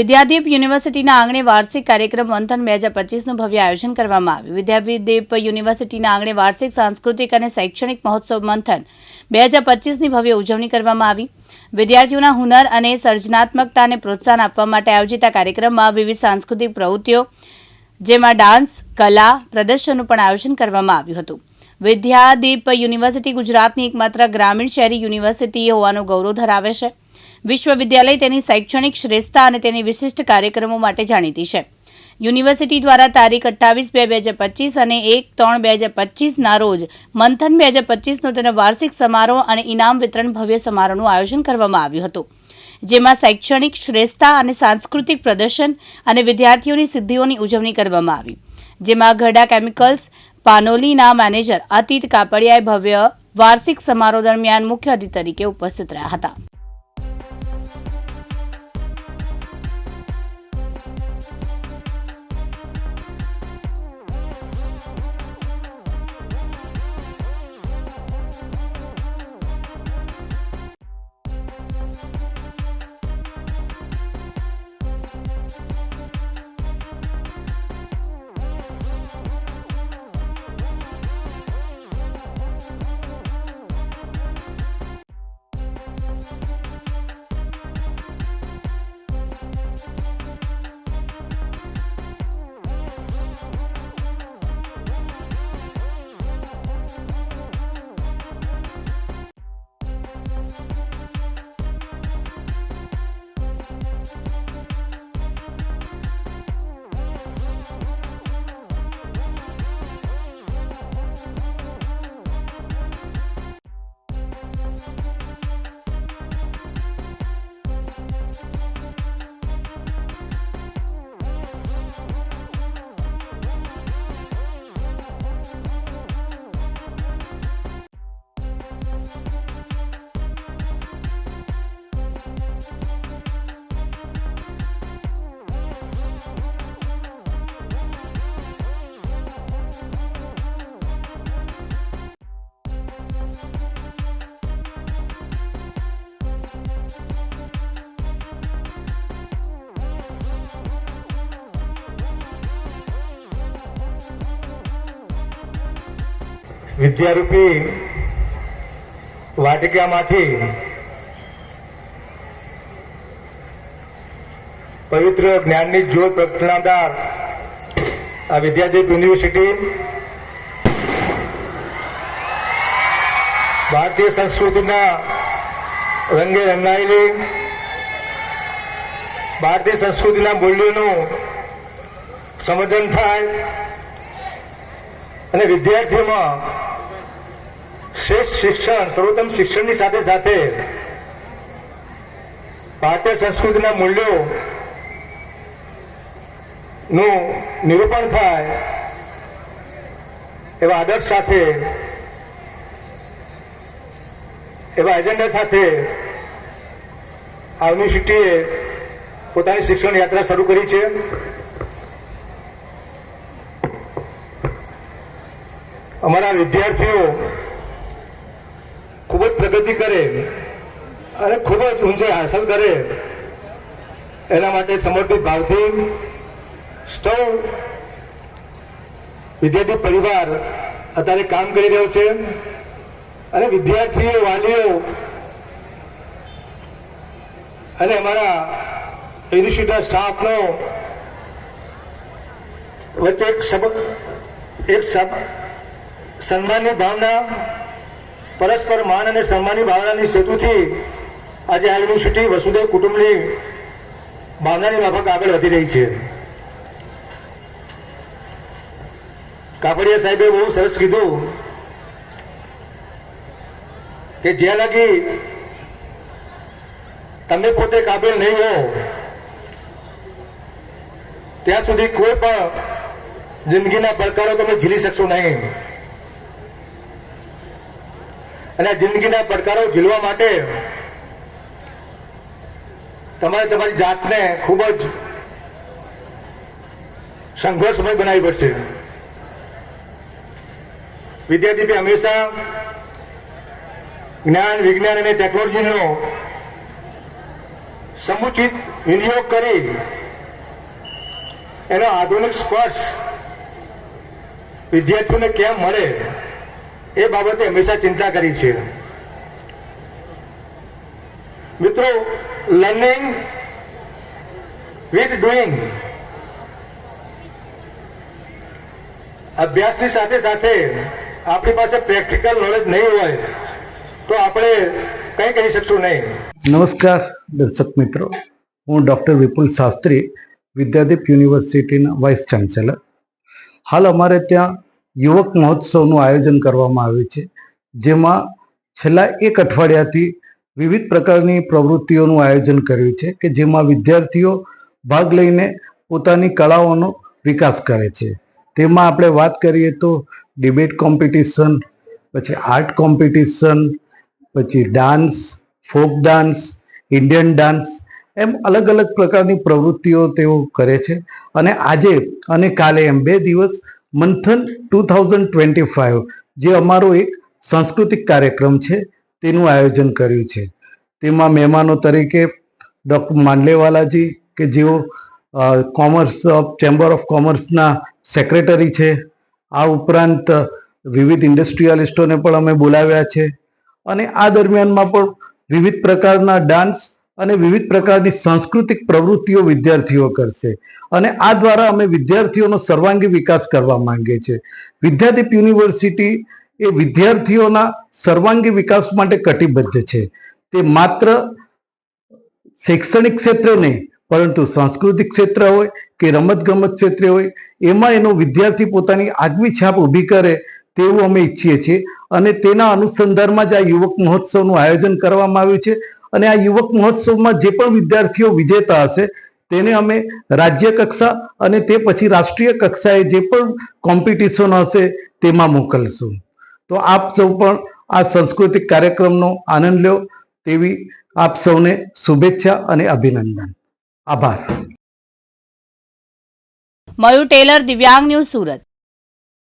વિદ્યાદીપ યુનિવર્સિટીના આંગણે વાર્ષિક કાર્યક્રમ મંથન બે હજાર પચીસનું ભવ્ય આયોજન કરવામાં આવ્યું. વિદ્યાદીપ યુનિવર્સિટીના આંગણે વાર્ષિક, સાંસ્કૃતિક અને શૈક્ષણિક મહોત્સવ મંથન બે હજાર પચીસની ભવ્ય ઉજવણી કરવામાં આવી. વિદ્યાર્થીઓના હુનર અને સર્જનાત્મકતાને પ્રોત્સાહન આપવા માટે આયોજિત આ કાર્યક્રમમાં વિવિધ સાંસ્કૃતિક પ્રવૃત્તિઓ, જેમાં ડાન્સ, કલા, પ્રદર્શનનું પણ આયોજન કરવામાં આવ્યું હતું. વિદ્યાદીપ યુનિવર્સિટી ગુજરાતની એકમાત્ર ગ્રામીણ શહેરી યુનિવર્સિટી હોવાનું ગૌરવ ધરાવે છે. વિશ્વવિદ્યાલય તેની શૈક્ષણિક શ્રેષ્ઠતા અને તેની વિશિષ્ટ કાર્યક્રમો માટે જાણીતી છે. યુનિવર્સિટી દ્વારા તારીખ અઠ્ઠાવીસ બે બે હજાર પચીસ અને એક ત્રણ બે હજાર પચીસના રોજ મંથન બે હજાર પચીસનો તેનો વાર્ષિક સમારોહ અને ઇનામ વિતરણ ભવ્ય સમારોહનું આયોજન કરવામાં આવ્યું હતું. જેમાં શૈક્ષણિક શ્રેષ્ઠતા અને સાંસ્કૃતિક પ્રદર્શન અને વિદ્યાર્થીઓની સિદ્ધિઓની ઉજવણી કરવામાં આવી. જેમાં ગઢા કેમિકલ્સ, પાનોલીના મેનેજર અતીત કાપડિયાએ ભવ્ય વાર્ષિક સમારોહ દરમિયાન મુખ્ય અતિથિ તરીકે ઉપસ્થિત રહ્યા હતા. વિદ્યારૂપી વાટિકામાંથી પવિત્ર જ્ઞાનની જ્યોત પ્રગટાવનાર આ વિદ્યાદીપ યુનિવર્સિટી ભારતીય સંસ્કૃતિના રંગે રંગાયેલી, ભારતીય સંસ્કૃતિના મૂલ્યોનું સમજન થાય અને વિદ્યાર્થીઓમાં શ્રેષ્ઠ શિક્ષણ, સર્વોત્તમ શિક્ષણની સાથે સાથે ભારતીય સંસ્કૃતિના મૂલ્યો નું નિરૂપણ થાય એવા આદર્શ સાથે, એવા એજન્ડા સાથે આ યુનિવર્સિટીએ પોતાની શિક્ષણ યાત્રા શરૂ કરી છે. અમારા વિદ્યાર્થીઓ ખૂબ જ પ્રગતિ કરે. અને ખૂબ જ ઊંચાઈ હાંસલ કરે. એના માટે સમર્પિત ભાવથી સૌ વિદ્યાર્થી પરિવાર અત્યારે કામ કરી રહ્યો છે. અને વિદ્યાર્થીઓ, વાલીઓ અને અમારા યુનિવર્સિટીના સ્ટાફનો વચ્ચે એક સબ સબ, સન્માનની ભાવના પરસ્પર માન અને સન્માનની ભાવનાની સેતુથી આજે આ યુનિવર્સિટી, વસુદેવ કુટુંબની ભાવનાની માફક આગળ વધી રહી છે. કાપડિયા સાહેબે બહુ સરસ કીધું કે જ્યાં લગી તમે પોતે કાબિલ નહીં હો, ત્યાં સુધી કોઈ પણ જિંદગીના પડકારો તમે ઝીલી શકશો નહીં. અને જિંદગીના પડકારો ઝીલવા માટે તમારે તમારી જાતને ખૂબ જ સંઘર્ષમય બનાવવી પડશે. વિદ્યાર્થી હંમેશા જ્ઞાન, વિજ્ઞાન અને ટેકનોલોજીનો સમુચિત વિનિયોગ કરી એનો આધુનિક સ્પર્શ વિદ્યાર્થીઓને કેમ મળે? એ બાબતે હંમેશા ચિંતા કરી છે. મિત્રો લર્નિંગ વિથ ડુઈંગ અભ્યાસની સાથે સાથે આપણી પાસે પ્રેક્ટિકલ નોલેજ નહીં હોય, તો આપણે કંઈ કહી શકશું નહીં. નમસ્કાર, દર્શક મિત્રો. હું ડૉક્ટર વિપુલ શાસ્ત્રી, વિદ્યાદીપ યુનિવર્સિટીના વાઇસ ચાન્સેલર. હાલ અમારે ત્યાં યુવક મહોત્સવનું આયોજન કરવામાં આવ્યું છે, જેમાં છેલ્લા એક અઠવાડિયાથી વિવિધ પ્રકારની પ્રવૃત્તિઓનું આયોજન કર્યું છે કે જેમાં વિદ્યાર્થીઓ ભાગ લઈને પોતાની કળાઓનો વિકાસ કરે છે. તેમાં આપણે વાત કરીએ તો ડિબેટ કોમ્પિટિશન, પછી આર્ટ કોમ્પિટિશન, પછી dance, folk dance, Indian dance એમ અલગ અલગ પ્રકારની પ્રવૃત્તિઓ તેઓ કરે છે. અને આજે અને કાલે એમ બે દિવસ મંથન ટુ થાઉઝન્ડ ટ્વેન્ટી ફાઇવ જે અમારો એક સાંસ્કૃતિક કાર્યક્રમ છે, તેનું આયોજન કર્યું છે. તેમાં મહેમાનો તરીકે ડૉક્ટર માંડલેવાલાજી, કે જેઓ કોમર્સ ચેમ્બર ઓફ કોમર્સના સેક્રેટરી છે. આ ઉપરાંત વિવિધ ઇન્ડસ્ટ્રીયાલિસ્ટોને પણ અમે બોલાવ્યા છે. અને આ દરમિયાનમાં પણ વિવિધ પ્રકારના ડાન્સ અને વિવિધ પ્રકારની સાંસ્કૃતિક પ્રવૃત્તિઓ વિદ્યાર્થીઓ કરશે. અને આ દ્વારા અમે વિદ્યાર્થીઓનો સર્વાંગી વિકાસ કરવા માંગીએ છીએ. વિદ્યાદીપ યુનિવર્સિટી એ વિદ્યાર્થીઓના સર્વાંગી વિકાસ માટે કટિબદ્ધ છે. તે માત્ર શૈક્ષણિક ક્ષેત્રે નહીં, પરંતુ સાંસ્કૃતિક ક્ષેત્ર હોય કે રમતગમત ક્ષેત્રે હોય, એમાં એનો વિદ્યાર્થી પોતાની આગવી છાપ ઊભી કરે તેવું અમે ઈચ્છીએ છીએ. અને તેના અનુસંધાનમાં જ આ યુવક મહોત્સવનું આયોજન કરવામાં આવ્યું છે. અને આ યુવક મહોત્સવમાં જે પણ વિદ્યાર્થીઓ વિજેતા હશે, તેને અમે રાજ્ય કક્ષા અને તે પછી રાષ્ટ્રીય કક્ષાએ જે પણ કોમ્પિટિશન હશે, તેમાં મોકલશું. તો આપ સૌ પણ આ સાંસ્કૃતિક કાર્યક્રમનો આનંદ લો, તેવી આપ સૌને શુભેચ્છા અને અભિનંદન. આભાર. મયુ ટેલર દિવ્યાંગ ન્યૂઝ સુરત.